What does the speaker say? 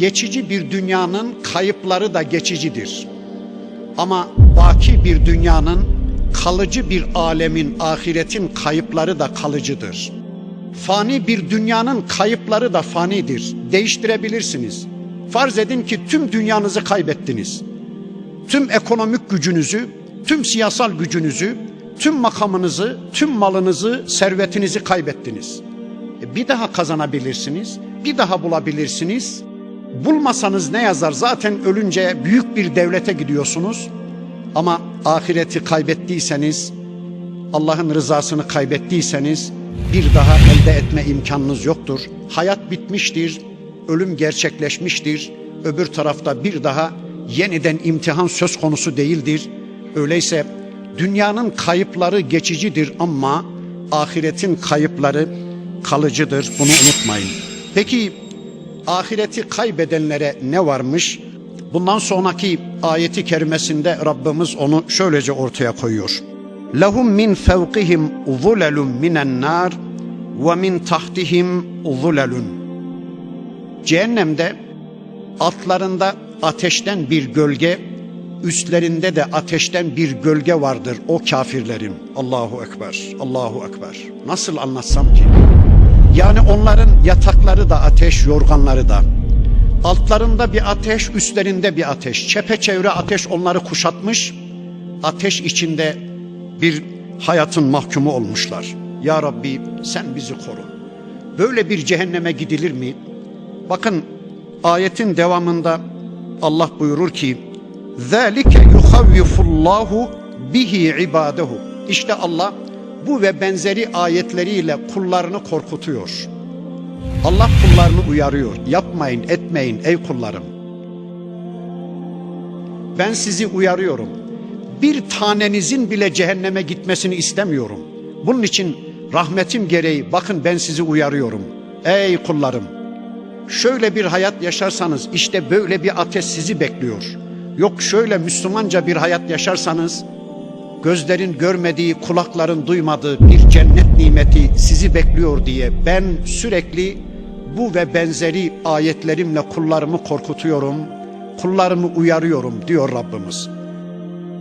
geçici bir dünyanın kayıpları da geçicidir. Ama baki bir dünyanın kalıcı bir alemin, ahiretin kayıpları da kalıcıdır. Fani bir dünyanın kayıpları da fanidir. Değiştirebilirsiniz. Farz edin ki tüm dünyanızı kaybettiniz. Tüm ekonomik gücünüzü, tüm siyasal gücünüzü, tüm makamınızı, tüm malınızı, servetinizi kaybettiniz. E, Bir daha kazanabilirsiniz, bir daha bulabilirsiniz. Bulmasanız ne yazar? Zaten ölünce büyük bir devlete gidiyorsunuz. Ama ahireti kaybettiyseniz, Allah'ın rızasını kaybettiyseniz bir daha elde etme imkanınız yoktur. Hayat bitmiştir, ölüm gerçekleşmiştir. Öbür tarafta bir daha yeniden imtihan söz konusu değildir. Öyleyse dünyanın kayıpları geçicidir ama ahiretin kayıpları kalıcıdır. Bunu unutmayın. Peki ahireti kaybedenlere ne varmış? Bundan sonraki ayeti kerimesinde Rabbimiz onu şöylece ortaya koyuyor. Lehum min fevkihim zulelun minen nar ve min tahtihim zulelun. Cehennemde altlarında ateşten bir gölge, üstlerinde de ateşten bir gölge vardır o kafirlerin. Allahu Ekber, Allahu Ekber. Nasıl anlatsam ki? Yani onların yatakları da ateş, yorganları da. Altlarında bir ateş, üstlerinde bir ateş. Çepeçevre ateş onları kuşatmış. Ateş içinde bir hayatın mahkumu olmuşlar. Ya Rabbi sen bizi koru. Böyle bir cehenneme gidilir mi? Bakın ayetin devamında Allah buyurur ki ذَٰلِكَ يُخَوِّفُ اللّٰهُ bihi ibadehu. İşte Allah bu ve benzeri ayetleriyle kullarını korkutuyor. Allah kullarını uyarıyor. Yapmayın, etmeyin ey kullarım. Ben sizi uyarıyorum. Bir tanenizin bile cehenneme gitmesini istemiyorum. Bunun için rahmetim gereği bakın ben sizi uyarıyorum. Ey kullarım. Şöyle bir hayat yaşarsanız işte böyle bir ateş sizi bekliyor. Yok şöyle Müslümanca bir hayat yaşarsanız gözlerin görmediği, kulakların duymadığı bir cennet nimeti sizi bekliyor diye ben sürekli bu ve benzeri ayetlerimle kullarımı korkutuyorum, kullarımı uyarıyorum diyor Rabbimiz.